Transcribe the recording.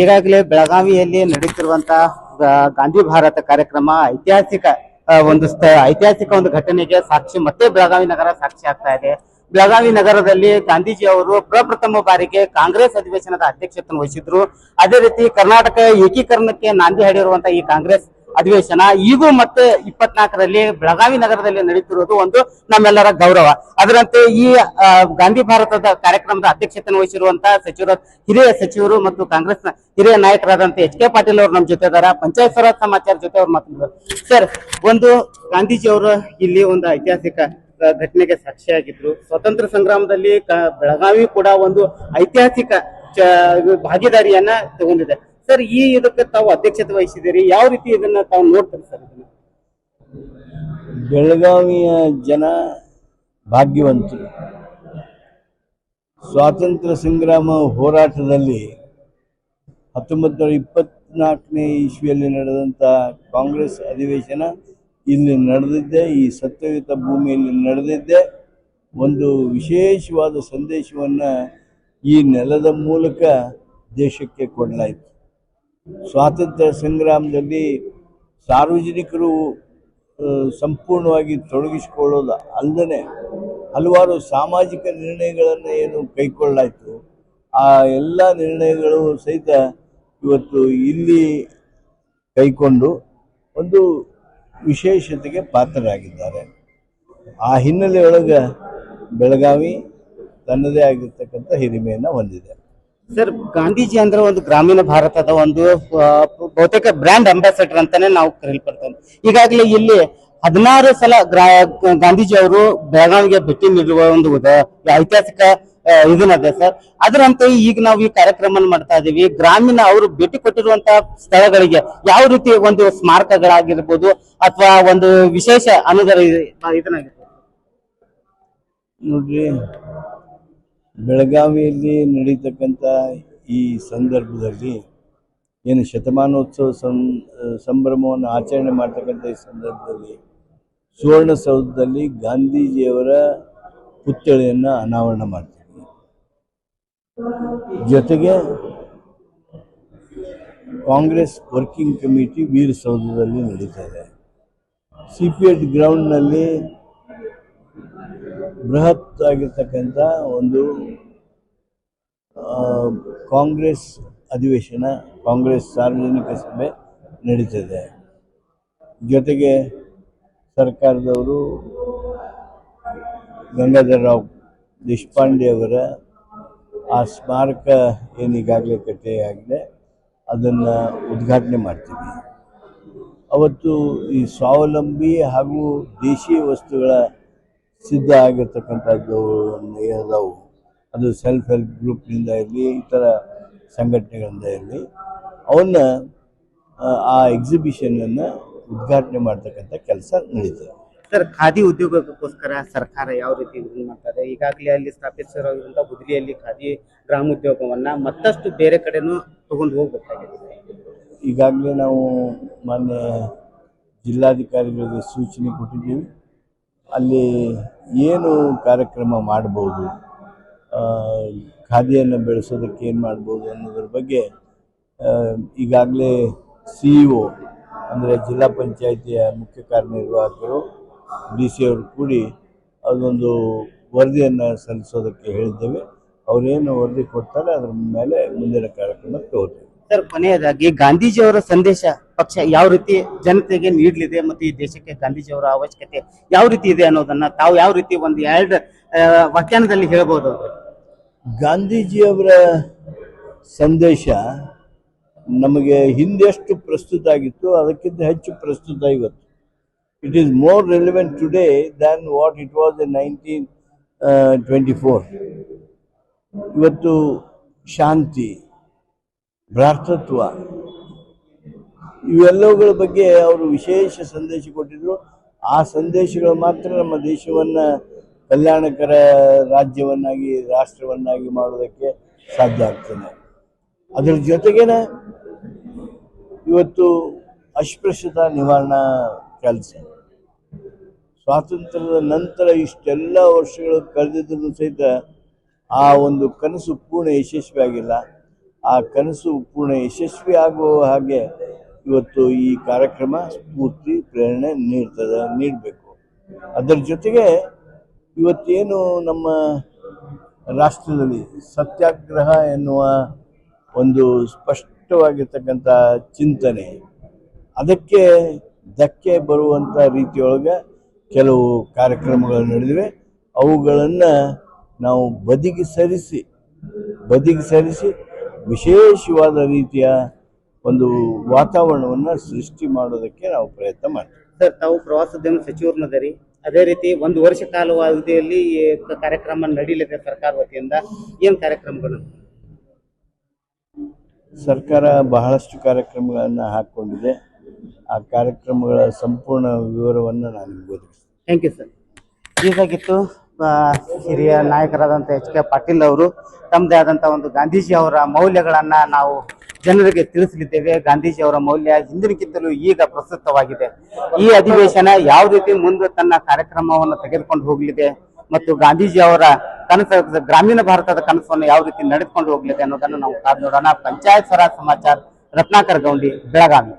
ಈಗಾಗಲೇ ಬೆಳಗಾವಿಯಲ್ಲಿ ನಡೀತಿರುವಂತಹ ಗಾಂಧಿ ಭಾರತ ಕಾರ್ಯಕ್ರಮ ಐತಿಹಾಸಿಕ ಒಂದು ಐತಿಹಾಸಿಕ ಒಂದು ಘಟನೆಗೆ ಸಾಕ್ಷಿ, ಮತ್ತೆ ಬೆಳಗಾವಿ ನಗರ ಸಾಕ್ಷಿ ಆಗ್ತಾ ಇದೆ. ಬೆಳಗಾವಿ ನಗರದಲ್ಲಿ ಗಾಂಧೀಜಿ ಅವರು ಪ್ರಪ್ರಥಮ ಬಾರಿಗೆ ಕಾಂಗ್ರೆಸ್ ಅಧಿವೇಶನದ ಅಧ್ಯಕ್ಷತೆಯನ್ನು ವಹಿಸಿದ್ರು. ಅದೇ ರೀತಿ ಕರ್ನಾಟಕ ಏಕೀಕರಣಕ್ಕೆ ನಾಂದಿ ಹಾಡಿರುವಂತಹ ಈ ಕಾಂಗ್ರೆಸ್ ಅಧಿವೇಶನ. ಈಗೂ ಮತ್ತೆ ಇಪ್ಪತ್ನಾಲ್ಕರಲ್ಲಿ ಬೆಳಗಾವಿ ನಗರದಲ್ಲಿ ನಡೀತಿರೋದು ಒಂದು ನಮ್ಮೆಲ್ಲರ ಗೌರವ. ಅದರಂತೆ ಈ ಗಾಂಧಿ ಭಾರತದ ಕಾರ್ಯಕ್ರಮದ ಅಧ್ಯಕ್ಷತೆಯನ್ನು ವಹಿಸಿರುವಂತಹ ಸಚಿವರು, ಹಿರಿಯ ಸಚಿವರು ಮತ್ತು ಕಾಂಗ್ರೆಸ್ನ ಹಿರಿಯ ನಾಯಕರಾದಂತಹ ಎಚ್ ಕೆ ಪಾಟೀಲ್ ಅವರು ನಮ್ಮ ಜೊತೆ ಇದಾರ ಪಂಚಾಯತ್ ಸ್ವರಾಜ್ ಸಮಾಚಾರ ಜೊತೆ ಅವ್ರು ಮಾತನಾಡಿದ್ರು ಸರ್, ಒಂದು ಗಾಂಧೀಜಿ ಅವರು ಇಲ್ಲಿ ಒಂದು ಐತಿಹಾಸಿಕ ಘಟನೆಗೆ ಸಾಕ್ಷಿಯಾಗಿದ್ರು. ಸ್ವತಂತ್ರ ಸಂಗ್ರಾಮದಲ್ಲಿ ಬೆಳಗಾವಿ ಕೂಡ ಒಂದು ಐತಿಹಾಸಿಕ ಭಾಗಿದಾರಿಯನ್ನ ತಗೊಂಡಿದೆ. ಸರ್, ಈ ಇದಕ್ಕೆ ತಾವು ಅಧ್ಯಕ್ಷತೆ ವಹಿಸಿದ್ದೀರಿ. ಯಾವ ರೀತಿ ಇದನ್ನ ತಾವು ನೋಡ್ತೀರಿ ಸರ್ ಇದನ್ನ? ಬೆಳಗಾವಿಯ ಜನ ಭಾಗ್ಯವಂತರು. ಸ್ವಾತಂತ್ರ್ಯ ಸಂಗ್ರಾಮ ಹೋರಾಟದಲ್ಲಿ ಹತ್ತೊಂಬತ್ತು ನೂರ ಇಪ್ಪತ್ನಾಲ್ಕನೇ ಇಸ್ವಿಯಲ್ಲಿ ನಡೆದಂಥ ಕಾಂಗ್ರೆಸ್ ಅಧಿವೇಶನ ಇಲ್ಲಿ ನಡೆದಿದ್ದೆ. ಈ ಸತ್ಯಯುತ ಭೂಮಿಯಲ್ಲಿ ನಡೆದಿದ್ದೆ. ಒಂದು ವಿಶೇಷವಾದ ಸಂದೇಶವನ್ನು ಈ ನೆಲದ ಮೂಲಕ ದೇಶಕ್ಕೆ ಕೊಡಲಾಯಿತು. ಸ್ವಾತಂತ್ರ್ಯ ಸಂಗ್ರಾಮದಲ್ಲಿ ಸಾರ್ವಜನಿಕರು ಸಂಪೂರ್ಣವಾಗಿ ತೊಡಗಿಸಿಕೊಳ್ಳೋದು ಅಲ್ಲದೆ ಹಲವಾರು ಸಾಮಾಜಿಕ ನಿರ್ಣಯಗಳನ್ನು ಏನು ಕೈಕೊಳ್ಳಾಯಿತು ಆ ಎಲ್ಲ ನಿರ್ಣಯಗಳು ಸಹಿತ ಇವತ್ತು ಇಲ್ಲಿ ಕೈಕೊಂಡು ಒಂದು ವಿಶೇಷತೆಗೆ ಪಾತ್ರರಾಗಿದ್ದಾರೆ. ಆ ಹಿನ್ನೆಲೆಯೊಳಗೆ ಬೆಳಗಾವಿ ತನ್ನದೇ ಆಗಿರ್ತಕ್ಕಂಥ ಹಿರಿಮೆಯನ್ನು ಹೊಂದಿದೆ. ಸರ್, ಗಾಂಧೀಜಿ ಅಂದ್ರೆ ಒಂದು ಗ್ರಾಮೀಣ ಭಾರತದ ಒಂದು ಬಹುತೇಕ ಬ್ರ್ಯಾಂಡ್ ಅಂಬಾಸಡರ್ ಅಂತಾನೆ ನಾವು ಕರೆಯಲ್ಪಡ್ತೇವೆ ಈಗಾಗಲೇ ಇಲ್ಲಿ ಹದಿನಾರು ಸಲ ಗಾಂಧೀಜಿ ಅವರು ಬೆಳಗಾವಿಗೆ ಭೇಟಿ ನೀಡುವ ಒಂದು ಐತಿಹಾಸಿಕ ಇದನ್ನದೆ ಸರ್. ಅದರಂತೆ ಈಗ ನಾವು ಈ ಕಾರ್ಯಕ್ರಮ ಮಾಡ್ತಾ ಇದೀವಿ. ಗ್ರಾಮೀಣ ಅವರು ಭೇಟಿ ಕೊಟ್ಟಿರುವಂತಹ ಸ್ಥಳಗಳಿಗೆ ಯಾವ ರೀತಿ ಒಂದು ಸ್ಮಾರಕಗಳಾಗಿರ್ಬೋದು ಅಥವಾ ಒಂದು ವಿಶೇಷ ಅನುದಾನ ಇದನ್ನಾಗಿರ್ಬೋದು ಬೆಳಗಾವಿಯಲ್ಲಿ ನಡೀತಕ್ಕಂಥ ಈ ಸಂದರ್ಭದಲ್ಲಿ ಏನು ಶತಮಾನೋತ್ಸವ ಸಂ ಸಂಭ್ರಮವನ್ನು ಆಚರಣೆ ಮಾಡ್ತಕ್ಕಂಥ ಈ ಸಂದರ್ಭದಲ್ಲಿ ಸುವರ್ಣಸೌಧದಲ್ಲಿ ಗಾಂಧೀಜಿಯವರ ಪುತ್ಥಳಿಯನ್ನು ಅನಾವರಣ ಮಾಡ್ತೀವಿ ಜೊತೆಗೆ ಕಾಂಗ್ರೆಸ್ ವರ್ಕಿಂಗ್ ಕಮಿಟಿ ವೀರಸೌಧದಲ್ಲಿ ನಡೀತಾ ಇದೆ. ಸಿ ಪಿ ಎಡ್ ಗ್ರೌಂಡ್ನಲ್ಲಿ ಬೃಹತ್ ಆಗಿರ್ತಕ್ಕಂಥ ಒಂದು ಕಾಂಗ್ರೆಸ್ ಅಧಿವೇಶನ, ಕಾಂಗ್ರೆಸ್ ಸಾರ್ವಜನಿಕ ಸಭೆ ನಡೀತದೆ. ಜೊತೆಗೆ ಸರ್ಕಾರದವರು ಗಂಗಾಧರ ರಾವ್ ದೇಶಪಾಂಡೆ ಅವರ ಆ ಸ್ಮಾರಕ ಏನೀಗಾಗಲೇ ಕಟ್ಟೆಯಾಗಿದೆ, ಅದನ್ನು ಉದ್ಘಾಟನೆ ಮಾಡ್ತೀವಿ. ಅವತ್ತು ಈ ಸ್ವಾವಲಂಬಿ ಹಾಗೂ ದೇಶೀಯ ವಸ್ತುಗಳ ಸಿದ್ಧ ಆಗಿರ್ತಕ್ಕಂಥದ್ದು ಅದಾವು ಅದು ಸೆಲ್ಫ್ ಹೆಲ್ಪ್ ಗ್ರೂಪ್ನಿಂದ ಇರಲಿ ಇತರ ಸಂಘಟನೆಗಳಿಂದ ಇರಲಿ ಅವನ್ನ ಆ, ಎಕ್ಸಿಬಿಷನನ್ನು ಉದ್ಘಾಟನೆ ಮಾಡ್ತಕ್ಕಂಥ ಕೆಲಸ ನಡೀತದೆ. ಸರ್ ಖಾದಿ ಉದ್ಯೋಗಕ್ಕೋಸ್ಕರ ಸರ್ಕಾರ ಯಾವ ರೀತಿ ಇದನ್ನು ಮಾಡ್ತಾರೆ ಈಗಾಗಲೇ ಅಲ್ಲಿ ಸ್ಥಾಪಿಸಿರುವಂತಹ ಬುದ್ರಿಯಲ್ಲಿ ಖಾದಿ ಗ್ರಾಮೋದ್ಯೋಗವನ್ನ ಮತ್ತಷ್ಟು ಬೇರೆ ಕಡೆನೂ ತಗೊಂಡು ಹೋಗ್ಬೇಕಾಗಿದೆ. ಈಗಾಗಲೇ ನಾವು ಮಾನ್ಯ ಜಿಲ್ಲಾಧಿಕಾರಿಗಳಿಗೆ ಸೂಚನೆ ಕೊಟ್ಟಿದ್ದೀವಿ. ಅಲ್ಲಿ ಏನು ಕಾರ್ಯಕ್ರಮ ಮಾಡ್ಬೋದು? ಖಾದಿಯನ್ನು ಬೆಳೆಸೋದಕ್ಕೆ ಏನು ಮಾಡ್ಬೋದು ಅನ್ನೋದ್ರ ಬಗ್ಗೆ ಈಗಾಗಲೇ ಸಿ ಇ ಒ ಅಂದರೆ ಜಿಲ್ಲಾ ಪಂಚಾಯಿತಿಯ ಮುಖ್ಯ ಕಾರ್ಯನಿರ್ವಾಹಕರು ಡಿ ಸಿ ಅವರು ಕೂಡಿ ಅದೊಂದು ವರದಿಯನ್ನು ಸಲ್ಲಿಸೋದಕ್ಕೆ ಹೇಳಿದ್ದೇವೆ. ಅವರೇನು ವರದಿ ಕೊಡ್ತಾರೆ, ಅದ್ರ ಮೇಲೆ ಮುಂದಿನ ಕಾರ್ಯಕ್ರಮ ತಗೋತೀವಿ ಸರ್, ಕೊನೆಯದಾಗಿ ಗಾಂಧೀಜಿಯವರ ಸಂದೇಶ. ಪಕ್ಷ ಯಾವ ರೀತಿ ಜನತೆಗೆ ನೀಡಲಿದೆ ಮತ್ತು ಈ ದೇಶಕ್ಕೆ ಗಾಂಧೀಜಿಯವರ ಅವಶ್ಯಕತೆ ಯಾವ ರೀತಿ ಇದೆ ಅನ್ನೋದನ್ನ ತಾವು ಯಾವ ರೀತಿ ಒಂದು ಎರಡು ವ್ಯಾಖ್ಯಾನದಲ್ಲಿ ಹೇಳ್ಬೋದು ಗಾಂಧೀಜಿಯವರ ಸಂದೇಶ ನಮಗೆ ಹಿಂದೆಷ್ಟು ಪ್ರಸ್ತುತ ಆಗಿತ್ತು, ಅದಕ್ಕಿಂತ ಹೆಚ್ಚು ಪ್ರಸ್ತುತ ಇವತ್ತು. It is more relevant today than what it was in nineteen twenty four ಇವತ್ತು ಶಾಂತಿ, ಭ್ರಾತೃತ್ವ ಇವೆಲ್ಲವುಗಳ ಬಗ್ಗೆ ಅವರು ವಿಶೇಷ ಸಂದೇಶ ಕೊಟ್ಟಿದ್ರು. ಆ ಸಂದೇಶಗಳು ಮಾತ್ರ ನಮ್ಮ ದೇಶವನ್ನು ಕಲ್ಯಾಣಕರ ರಾಜ್ಯವನ್ನಾಗಿ, ರಾಷ್ಟ್ರವನ್ನಾಗಿ ಮಾಡೋದಕ್ಕೆ ಸಾಧ್ಯ ಆಗ್ತದೆ. ಅದರ ಜೊತೆಗೇನೆ ಇವತ್ತು ಅಸ್ಪೃಶ್ಯತಾ ನಿವಾರಣಾ ಕೆಲಸ. ಸ್ವಾತಂತ್ರ್ಯದ ನಂತರ ಇಷ್ಟೆಲ್ಲ ವರ್ಷಗಳು ಕಳೆದಿದ್ರು ಸಹಿತ ಆ ಒಂದು ಕನಸು ಪೂರ್ಣ ಯಶಸ್ವಿ ಆಗಿಲ್ಲ ಆ ಕನಸು ಪೂರ್ಣ ಯಶಸ್ವಿ ಆಗುವ ಹಾಗೆ ಇವತ್ತು ಈ ಕಾರ್ಯಕ್ರಮ ಸ್ಫೂರ್ತಿ, ಪ್ರೇರಣೆ ನೀಡ್ತದೆ, ನೀಡಬೇಕು. ಅದರ ಜೊತೆಗೆ ಇವತ್ತೇನು ನಮ್ಮ ರಾಷ್ಟ್ರದಲ್ಲಿ ಸತ್ಯಾಗ್ರಹ ಎನ್ನುವ ಒಂದು ಸ್ಪಷ್ಟವಾಗಿರ್ತಕ್ಕಂಥ ಚಿಂತನೆ, ಅದಕ್ಕೆ ಧಕ್ಕೆ ಬರುವಂಥ ರೀತಿಯೊಳಗೆ ಕೆಲವು ಕಾರ್ಯಕ್ರಮಗಳು ನಡೆದಿವೆ. ಅವುಗಳನ್ನು ನಾವು ಬದಿಗೆ ಸರಿಸಿ ಬದಿಗೆ ಸರಿಸಿ ವಿಶೇಷವಾದ ರೀತಿಯ ಒಂದು ವಾತಾವರಣವನ್ನು ಸೃಷ್ಟಿ ಮಾಡೋದಕ್ಕೆ ನಾವು ಪ್ರಯತ್ನ ಮಾಡ್ತೀವಿ. ಸರ್ ತಾವು ಪ್ರವಾಸೋದ್ಯಮ ಸಚಿವರನ್ನದರಿ. ಅದೇ ರೀತಿ ಒಂದು ವರ್ಷ ಕಾಲ ಅವಧಿಯಲ್ಲಿ ಈ ಕಾರ್ಯಕ್ರಮ ನಡೀಲಿದೆ ಸರ್ಕಾರ ವತಿಯಿಂದ. ಏನು ಕಾರ್ಯಕ್ರಮಗಳು? ಸರ್ಕಾರ ಬಹಳಷ್ಟು ಕಾರ್ಯಕ್ರಮಗಳನ್ನು ಹಾಕ್ಕೊಂಡಿದೆ. ಆ ಕಾರ್ಯಕ್ರಮಗಳ ಸಂಪೂರ್ಣ ವಿವರವನ್ನು ನಾನು ನಿಮ್ಗೆ ಒದಗಿಸ್ತೀನಿ. ಥ್ಯಾಂಕ್ ಯು ಸರ್ ಈಗಾಗಿತ್ತು ಹಿರಿಯ ನಾಯಕರಾದಂಥ ಎಚ್ ಕೆ ಪಾಟೀಲ್ ಅವರು ತಮ್ಮದೇ ಆದಂಥ ಒಂದು ಗಾಂಧೀಜಿ ಅವರ ಮೌಲ್ಯಗಳನ್ನು ನಾವು ಜನರಿಗೆ ತಿಳಿಸಲಿದ್ದೇವೆ. ಗಾಂಧೀಜಿ ಅವರ ಮೌಲ್ಯ ಹಿಂದಿನಕ್ಕಿಂತಲೂ ಈಗ ಪ್ರಸ್ತುತವಾಗಿದೆ. ಈ ಅಧಿವೇಶನ ಯಾವ ರೀತಿ ಮುಂದೆ ತನ್ನ ಕಾರ್ಯಕ್ರಮವನ್ನು ತೆಗೆದುಕೊಂಡು ಹೋಗಲಿದೆ ಮತ್ತು ಗಾಂಧೀಜಿ ಅವರ ಕನಸ, ಗ್ರಾಮೀಣ ಭಾರತದ ಕನಸನ್ನು ಯಾವ ರೀತಿ ನಡೆದುಕೊಂಡು ಹೋಗಲಿದೆ ಅನ್ನೋದನ್ನು ನಾವು ಕಾದು ನೋಡೋಣ. ಪಂಚಾಯತ್ ಸ್ವರಾಜ್ ಸಮಾಚಾರ ರತ್ನಾಕರ್ ಗೌಂಡಿ ಬೆಳಗಾವಿ.